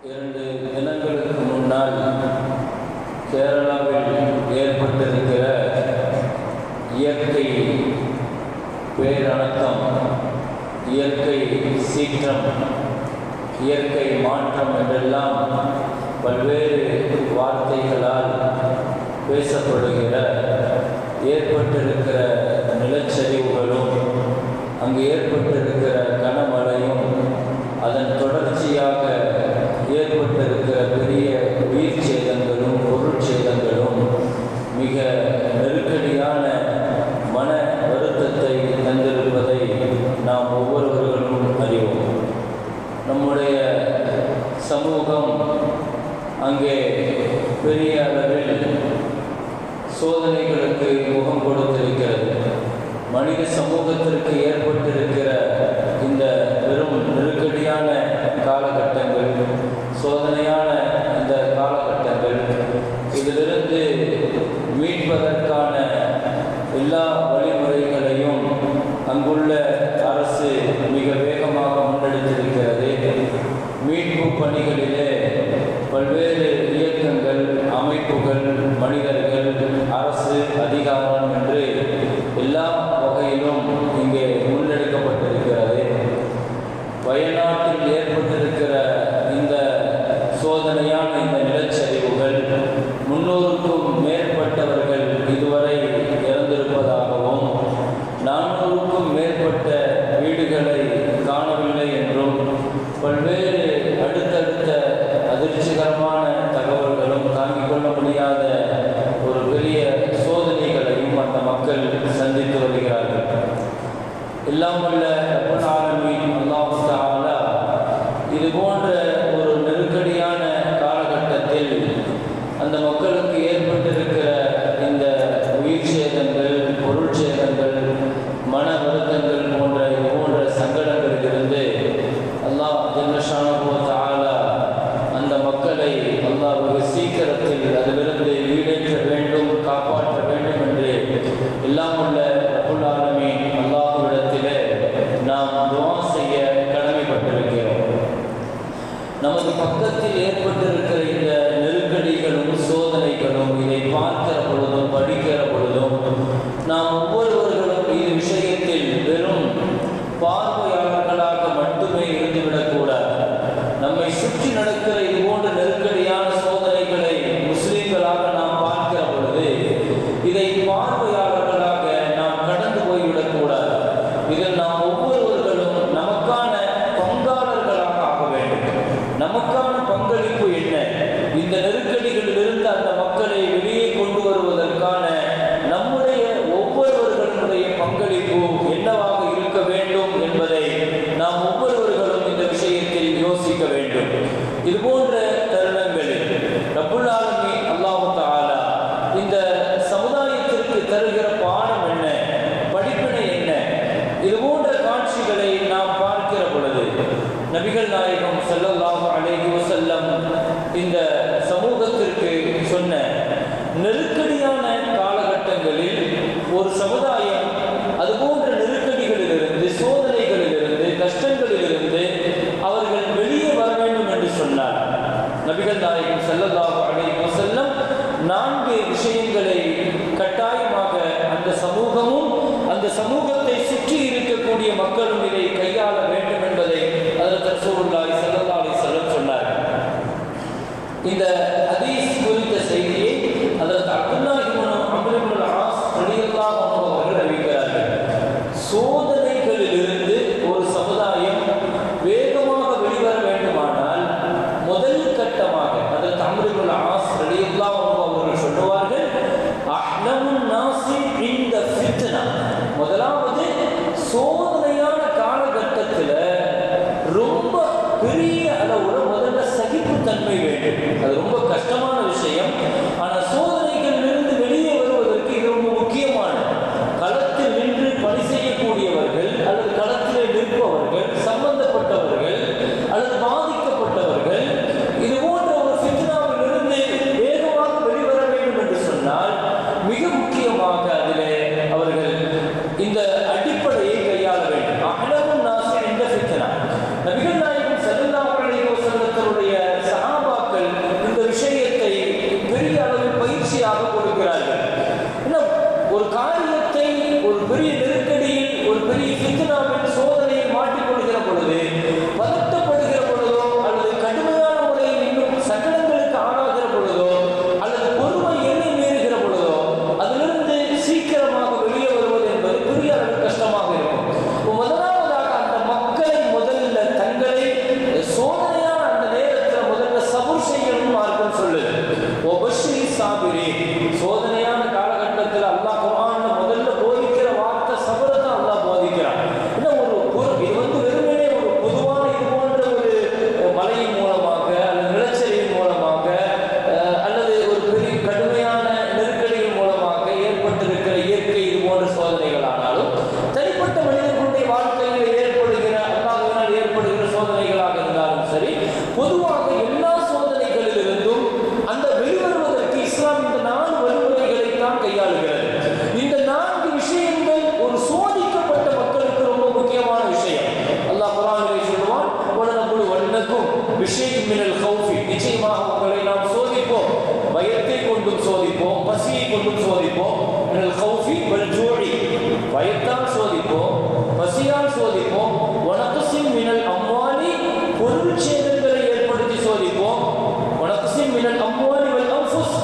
இரண்டு தினங்களுக்கு முன்னால் கேரளாவில் ஏற்பட்டிருக்கிற இயற்கை பேரடக்கம் இயற்கை சீற்றம் இயற்கை மாற்றம் என்றெல்லாம் பல்வேறு வார்த்தைகளால் பேசப்படுகிற ஏற்பட்டிருக்கிற நிலச்சரிவுகளும் அங்கு ஏற்பட்டிருக்கிற அங்கே பெரிய அளவில் சோதனைகளுக்கு முகம் கொடுத்திருக்கிறது. மனித சமூகத்திற்கு ஏற்பட்டிருக்க சமூகத்தை சுற்றி இருக்கக்கூடிய மக்களும் இதை கையாள வேண்டும் என்பதை அதற்கு சூழ்நிலை செல்லத்தாலை செல்ல சொன்னார் இந்த கொண்டும் சோதிப்போம் பசியை கொண்டும் சோதிப்போம் கௌஃபி வல் ஜூழி பயத்தால் சோதிப்போம் பசியால் சோதிப்போம் வனக்கசின் மினல் அம்மாலி பொருள் சேதங்களை ஏற்படுத்தி சோதிப்போம் வனக்கசின் மினல் அம்மாலி வல் அம்புஸ்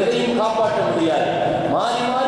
எதையும் காப்பாற்ற முடியாது. மாறி மாறி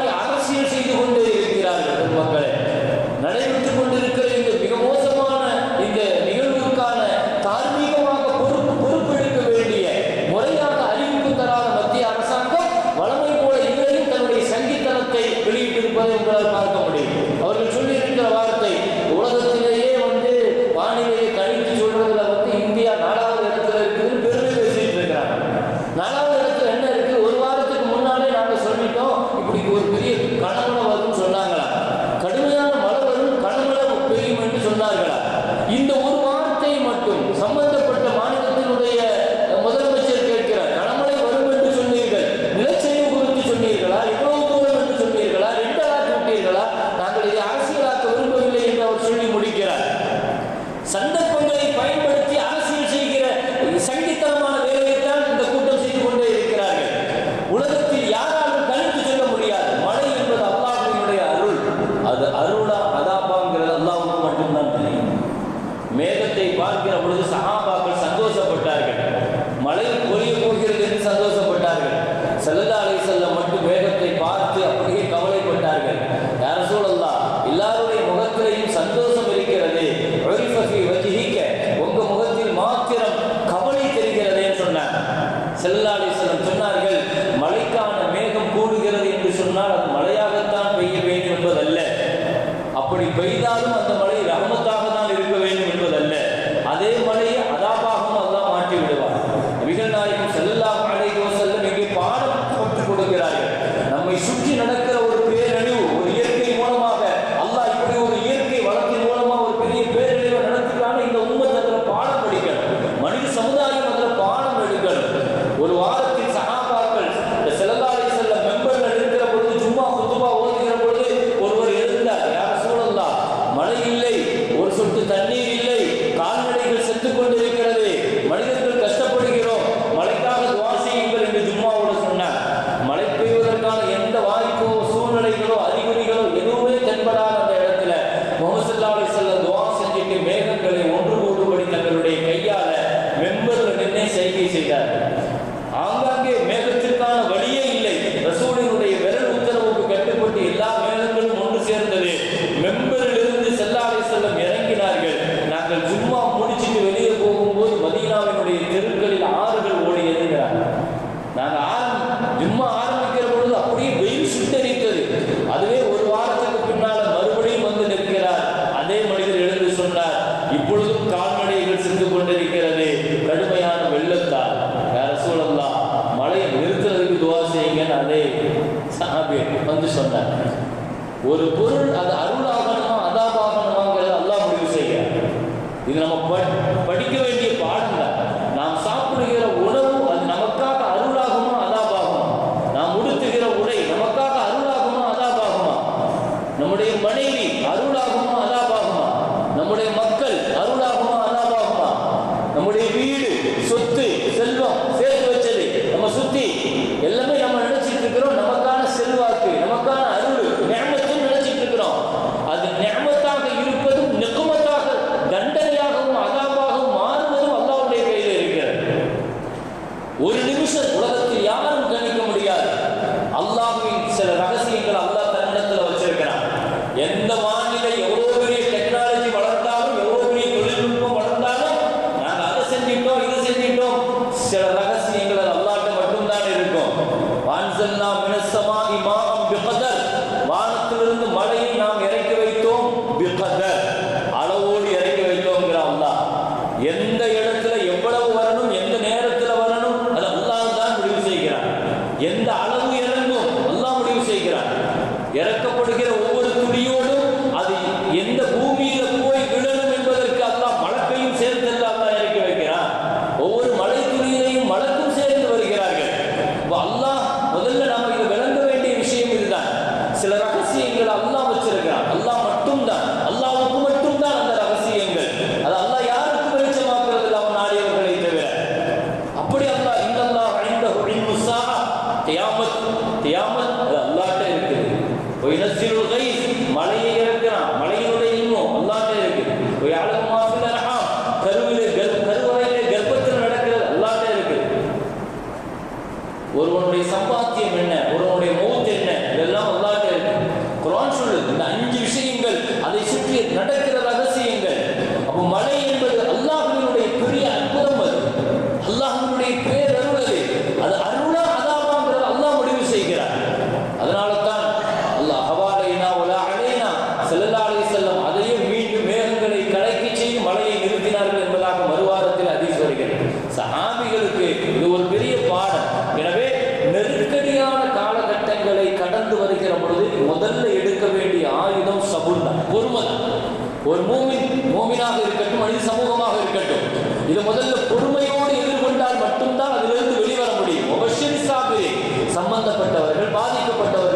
ஒருவனுடைய சம்பாத்தியம் ஒரு மூமின் மூமினாக இருக்கட்டும் மனித சமூகமாக இருக்கட்டும். இது முதல்ல பொறுமையோடு எதிர்கொண்டால் மட்டும்தான் அதிலிருந்து வெளிவர முடியும். சம்பந்தப்பட்டவர்கள் பாதிக்கப்பட்டவர்கள்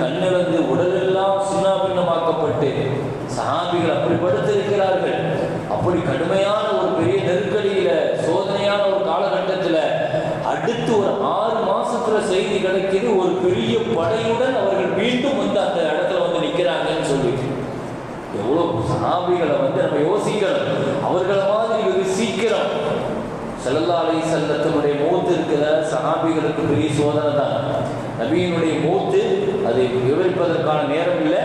கண்ணிழந்து உடலெல்லாம் சின்னாபின்னமாக்கப்பட்டு சஹாபிகள் அப்படி படுத்திருக்கிறார்கள். அப்படி கடுமையான ஒரு பெரிய நெருக்கடியில சோதனையான ஒரு காலகட்டத்தில் அடுத்து ஒரு ஆறு மாசத்துல செய்தி கிடைக்குது. ஒரு பெரிய படையுடன் அவர்கள் மீண்டும் வந்து அந்த இடத்துல வந்து நிக்கிறாங்கன்னு சொல்லிட்டு. எவ்வளவு சஹாபிகளை வந்து நம்ம யோசிக்கணும். அவர்களை மாதிரி வெகு சீக்கிரம். ஸல்லல்லாஹு செல்லத்தினுடைய மூத்து இருக்கிற சஹாபிகளுக்கு பெரிய சோதனை தான். நபியினுடைய மூத்து அதை விவரிப்பதற்கான நேரம் இல்லை.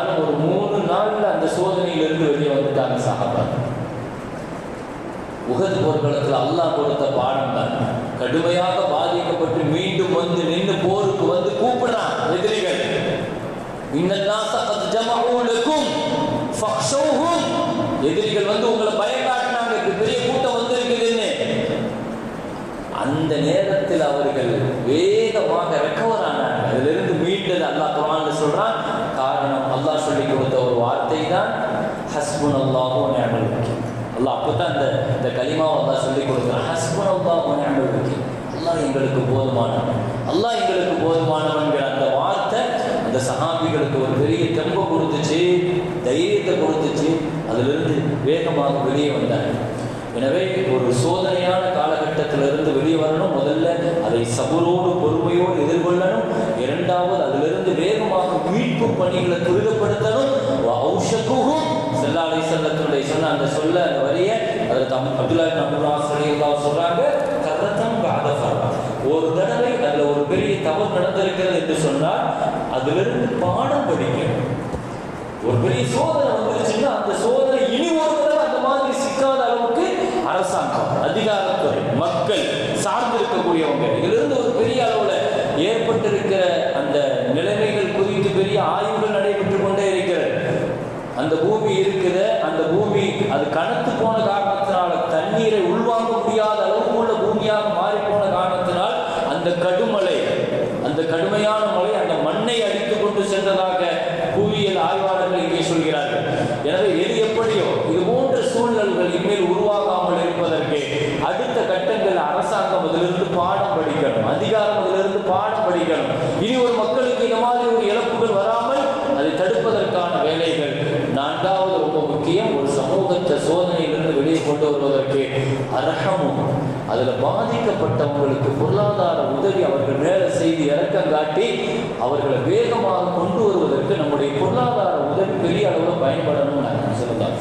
ஆனாலும் ஒரு மூணு நாள்ல அந்த சோதனையிலிருந்து வெளியே வந்துட்டாங்க சஹாபா உகது போர்க்களத்தில் அல்லாஹ் கொடுத்த பாடம் தான் கடுமையாக பாதிக்கப்பட்டு மீன் ஹஸ்புன் அல்லாஹு நிஅமல் வக்கீல் அல்லாஹ் அப்பதான் இந்த இந்த கலிமாவை அல்லாஹ் சொல்லி கொடுக்குறான். ஹஸ்புன் அல்லாஹு நிஅமல் வக்கீல் அல்லாஹ் எங்களுக்கு போதுமானவன். அல்லாஹ் எங்களுக்கு போதுமானவன்கிற அந்த வார்த்தை அந்த சஹாபிகளுக்கு ஒரு பெரிய தெம்பை கொடுத்துச்சு தைரியத்தை கொடுத்துச்சு. அதிலிருந்து வேகமாக வெளியே வந்தாங்க எனவே ஒரு சோதனையான காலகட்டத்திலிருந்து வெளியே வரணும். முதல்ல அதை சபரோடு பொறுமையோடு எதிர்கொள்ளணும். இரண்டாவது அதிலிருந்து வேகமாக மீட்பு பணிகளை துரிதப்படுத்தணும். செல்லா செல்லாலை செல்லத்தினுடைய சொன்ன அந்த சொல்ல அந்த வரிய அதில் தம் அப்துல்லா அப்துல்லா சலியல்லா சொல்றாங்க கரத்தம் பாதஃபர் ஒரு தடவை அதில் ஒரு பெரிய தவறு நடந்திருக்கிறது என்று சொன்னால் அதிலிருந்து பாடம் படிக்கணும். ஒரு பெரிய சோதனை வந்துருச்சுன்னா அந்த சோதனை இனி ஒரு தடவை அந்த மாதிரி சிக்காத அளவுக்கு அரசாங்கம் அதிகாரத்துறை மக்கள் சார்ந்து இருக்கக்கூடியவங்க இதிலிருந்து ஒரு பெரிய அளவுல ஏற்பட்டிருக்கிற அந்த நிலைமைகள் குறித்து பெரிய ஆய்வுகள் நடைபெற்று கொண்டே அந்த பூமி இருக்குது அந்த பூமி அது கணத்து போன காரணத்தினால தண்ணீரை உள்வாங்க முடியாத அளவுக்கு உள்ள பூமியாக மாறி போன காரணத்தினால் அந்த கடுமலை அந்த கடுமையான மழை அந்த மண்ணை அடித்து கொண்டு சென்றதாக புவியியல் ஆய்வாளர்கள் இங்கே சொல்கிறார்கள் எனவே எது எப்படியோ இது போன்ற சூழ்நிலைகள் இனிமேல் உருவாகாமல் இருப்பதற்கு அடுத்த கட்டங்கள் அரசாங்கம் அதிலிருந்து பாடம் படிக்கணும் அதிகாரம் அதிலிருந்து பாடம் படிக்கணும் இனி ஒரு மக்களுக்கு இந்த மாதிரி ஒரு இழப்புகள் வராமல் அதை தடுப்பதற்கான வேலைகள் நான்காவது ரொம்ப முக்கியம் ஒரு சமூகத்தை சோதனையிலிருந்து வெளியே கொண்டு வருவதற்கு அரகமும் அதில் பாதிக்கப்பட்டவங்களுக்கு பொருளாதார உதவி அவர்கள் மேலே செய்து இறக்கம் காட்டி அவர்களை வேகமாக கொண்டு வருவதற்கு நம்முடைய பொருளாதார உதவி பெரிய அளவில் பயன்படணும்னு நான் சொல்லுதான்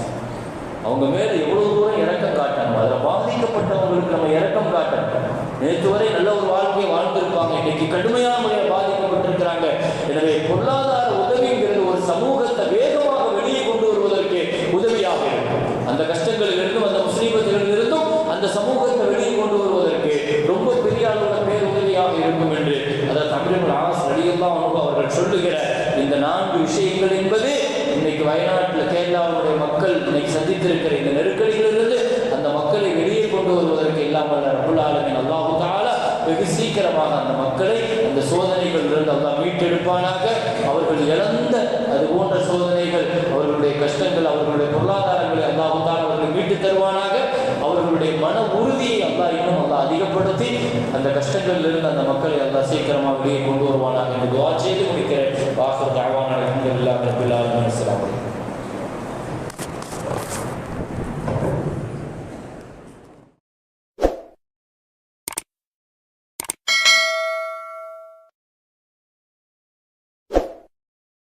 அவங்க மேலே எவ்வளோ தூரம் இறக்கம் காட்டணும் அதில் பாதிக்கப்பட்டவங்களுக்கு நம்ம இறக்கம் காட்டணும் நேற்று வரை நல்ல ஒரு வாழ்க்கையை வாழ்ந்திருப்பாங்க. இன்னைக்கு கடுமையான முறையில் பாதிக்கப்பட்டிருக்கிறாங்க. எனவே பொருளாதார உதவிங்கிறது ஒரு சமூகத்தை வேகமாக வெளியே கொண்டு வருவதற்கு உதவியாக இருக்கும். அந்த கஷ்டங்களில் அந்த முஸ்லீமத்திலிருந்தும் அந்த சமூகத்தை வெளியே கொண்டு வருவதற்கு ரொம்ப பெரிய அளவுல பேர் உதவியாக இருக்கும் என்று அதை அம்ரின் ஆஸ் ரலியல்லாஹு அன்ஹு அவர்கள் சொல்லுகிற இந்த நான்கு விஷயங்கள் என்பது இன்னைக்கு வயநாட்டில் கேரளாவுடைய மக்கள் இன்னைக்கு சந்தித்திருக்கிற இந்த நெருக்கடிகளிலிருந்து அந்த மக்களை வெளியே கொண்டு வருவதற்கு இல்லாமல் ரபுல் ஆலமின் வெகு சீக்கிரமாக அந்த மக்களை அந்த சோதனைகளிலிருந்து அல்லா மீட்டெடுப்பானாக. அவர்கள் இழந்த அது போன்ற சோதனைகள் அவர்களுடைய கஷ்டங்கள் அவர்களுடைய பொருளாதாரங்களை அல்லாஹு தாலா அவர்கள் மீட்டு தருவானாக. அவர்களுடைய மன உறுதியை அல்லா இன்னும் அல்லா அதிகப்படுத்தி அந்த கஷ்டங்களிலிருந்து அந்த மக்களை அல்லா சீக்கிரமாக வெளியே கொண்டு வருவானாக. என்று துவா செய்து முடிக்கிறேன். வாசல் தாழ்வான அலமதுல்லா ரபில் ஆலமின். அஸ்ஸலாமு